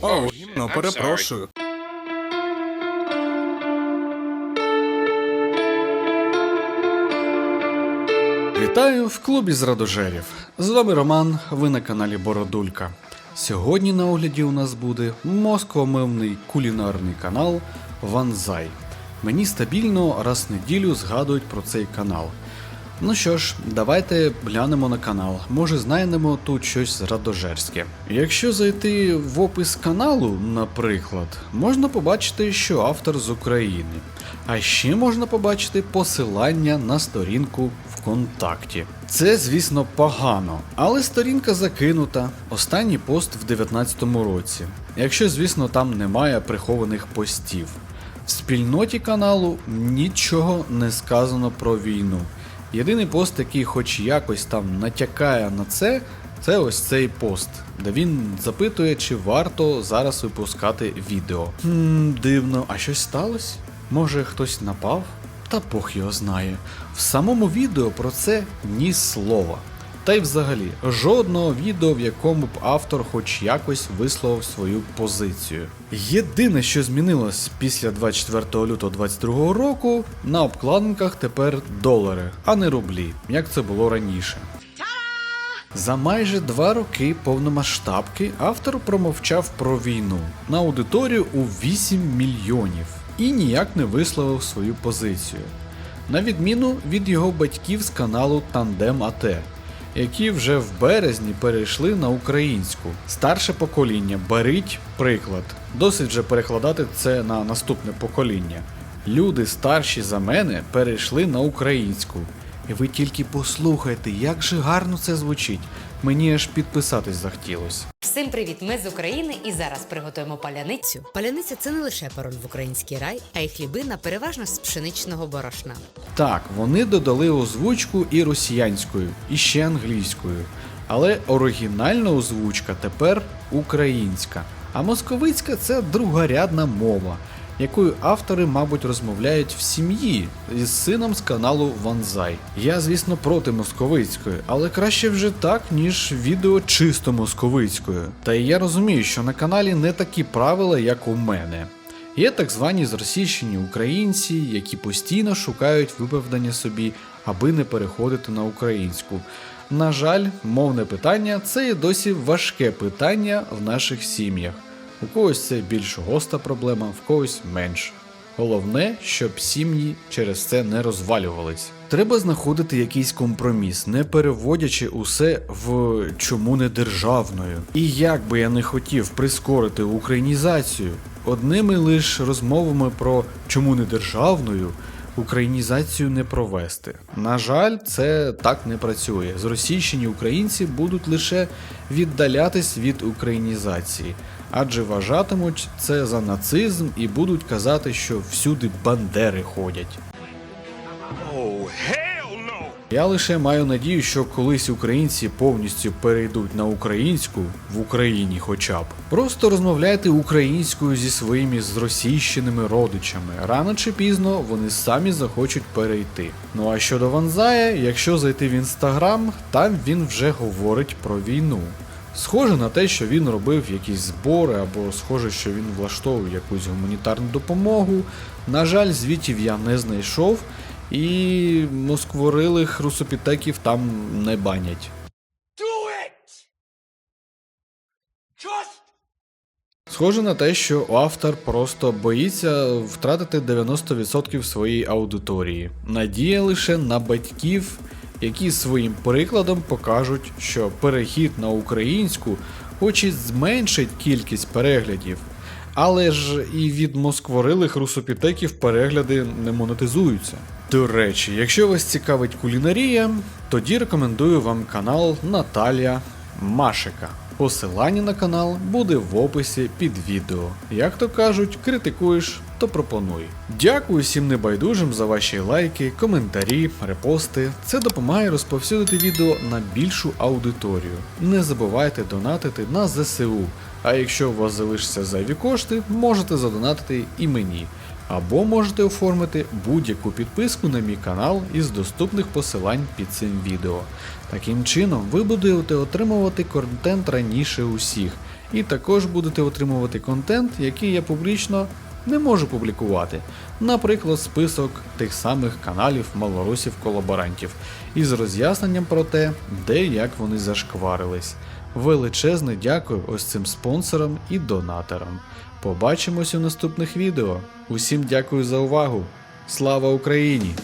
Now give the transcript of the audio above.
О, гімно, перепрошую. Вітаю в клубі з радожерів. З вами Роман, ви на каналі Бородулька. Сьогодні на огляді у нас буде москвомовний кулінарний канал Ванзай. Мені стабільно раз в неділю згадують про цей канал. Ну що ж, давайте глянемо на канал. Може знайдемо тут щось радожерське. Якщо зайти в опис каналу, наприклад, можна побачити, що автор з України. А ще можна побачити посилання на сторінку ВКонтакті. Це, звісно, погано, але сторінка закинута. Останній пост в 2019 році. Якщо, звісно, там немає прихованих постів. В спільноті каналу нічого не сказано про війну. Єдиний пост, який хоч якось там натякає на це, це ось цей пост, де він запитує, чи варто зараз випускати відео. Хм, дивно, а щось сталося? Може хтось напав? Та Бог його знає. В самому відео про це ні слова. Та й взагалі, жодного відео, в якому б автор хоч якось висловив свою позицію. Єдине, що змінилось після 24 лютого 2022 року, на обкладинках тепер долари, а не рублі, як це було раніше. За майже два роки повномасштабки автор промовчав про війну на аудиторію у 8 мільйонів і ніяк не висловив свою позицію. На відміну від його батьків з каналу Тандем АТ, які вже в березні перейшли на українську. Старше покоління беріть приклад. Досить вже перекладати це на наступне покоління. Люди старші за мене перейшли на українську. І ви тільки послухайте, як же гарно це звучить. Мені аж підписатись захотілося. Всім привіт! Ми з України і зараз приготуємо паляницю. Паляниця це не лише пароль в український рай, а й хлібина переважно з пшеничного борошна. Так, вони додали озвучку і росіянською, і ще англійською. Але оригінальна озвучка тепер українська. А московицька це другорядна мова, якою автори, мабуть, розмовляють в сім'ї із сином з каналу Ванзай. Я, звісно, проти московицької, але краще вже так, ніж відео чисто московицькою. Та і я розумію, що на каналі не такі правила, як у мене. Є так звані зросійщені українці, які постійно шукають виправдання собі, аби не переходити на українську. На жаль, мовне питання це і досі важке питання в наших сім'ях. У когось це більш гостра проблема, в когось менш. Головне, щоб сім'ї через це не розвалювались. Треба знаходити якийсь компроміс, не переводячи усе в чому не державною. І як би я не хотів прискорити українізацію, одними лише розмовами про чому не державною українізацію не провести. На жаль, це так не працює. Зросійщені українці будуть лише віддалятись від українізації, адже вважатимуть це за нацизм і будуть казати, що всюди бандери ходять. Я лише маю надію, що колись українці повністю перейдуть на українську в Україні, хоча б просто розмовляйте українською зі своїми зросійщеними родичами. Рано чи пізно вони самі захочуть перейти. Ну а щодо Ванзая, якщо зайти в інстаграм, там він вже говорить про війну. Схоже на те, що він робив якісь збори, або схоже, що він влаштовував якусь гуманітарну допомогу. На жаль, звітів я не знайшов, і москворилих русопітеків там не банять. Схоже на те, що автор просто боїться втратити 90% своєї аудиторії. Надія лише на батьків, які своїм прикладом покажуть, що перехід на українську хоч і зменшить кількість переглядів, але ж і від москворилих русопітеків перегляди не монетизуються. До речі, якщо вас цікавить кулінарія, тоді рекомендую вам канал Наталія Машика. Посилання на канал буде в описі під відео. Як то кажуть, критикуєш, то пропонуй. Дякую всім небайдужим за ваші лайки, коментарі, репости. Це допомагає розповсюдити відео на більшу аудиторію. Не забувайте донатити на ЗСУ. А якщо у вас залишаться зайві кошти, можете задонатити і мені. Або можете оформити будь-яку підписку на мій канал із доступних посилань під цим відео. Таким чином, ви будете отримувати контент раніше усіх І також будете отримувати контент, який я публічно не можу публікувати. Наприклад, список тих самих каналів малорусів-колаборантів із роз'ясненням про те, де і як вони зашкварились. Величезне дякую ось цим спонсорам і донаторам. Побачимось у наступних відео. Усім дякую за увагу. Слава Україні!